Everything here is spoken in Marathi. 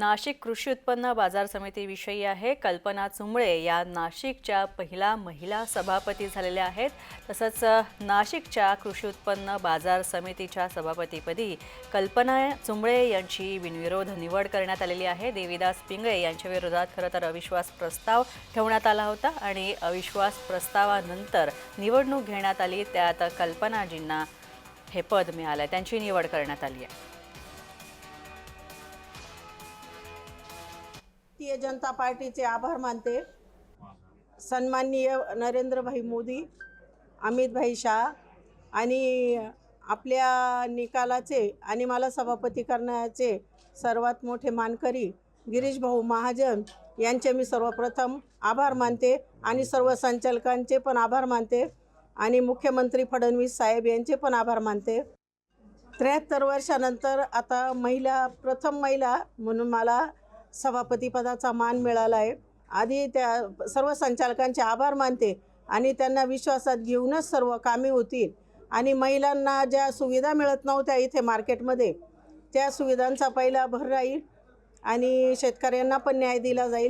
नाशिक कृषी उत्पन्न बाजार समितीविषयी आहे. कल्पना चुंबळे या नाशिकच्या पहिला महिला सभापती झालेल्या आहेत. तसंच नाशिकच्या कृषी उत्पन्न बाजार समितीच्या सभापतीपदी कल्पना चुंबळे यांची बिनविरोध निवड करण्यात आलेली आहे. देवीदास पिंगळे यांच्या विरोधात खरं तर अविश्वास प्रस्ताव ठेवण्यात आला होता आणि अविश्वास प्रस्तावानंतर निवडणूक घेण्यात आली. त्यात कल्पनाजींना हे पद मिळालं. त्यांची निवड करण्यात आली आहे. भारतीय जनता पार्टीचे आभार मानते. सन्माननीय नरेंद्रभाई मोदी अमितभाई शाह आणि आपल्या निकालाचे आणि मला सभापती करण्याचे सर्वात मोठे मानकरी गिरीश भाऊ महाजन यांचे मी सर्वप्रथम आभार मानते आणि सर्व संचालकांचे पण आभार मानते आणि मुख्यमंत्री फडणवीस साहेब यांचे पण आभार मानते. त्र्याहत्तर वर्षानंतर आता महिला प्रथम महिला म्हणून मला सभापतीपदाचा मान मिळाला आहे. आधी त्या सर्व संचालकांचे आभार मानते आणि त्यांना विश्वासात घेऊनच सर्व कामे होतील. आणि महिलांना ज्या सुविधा मिळत नव्हत्या इथे मार्केटमध्ये त्या सुविधांचा पहिला भर राहील आणि शेतकऱ्यांना पण न्याय दिला जाईल.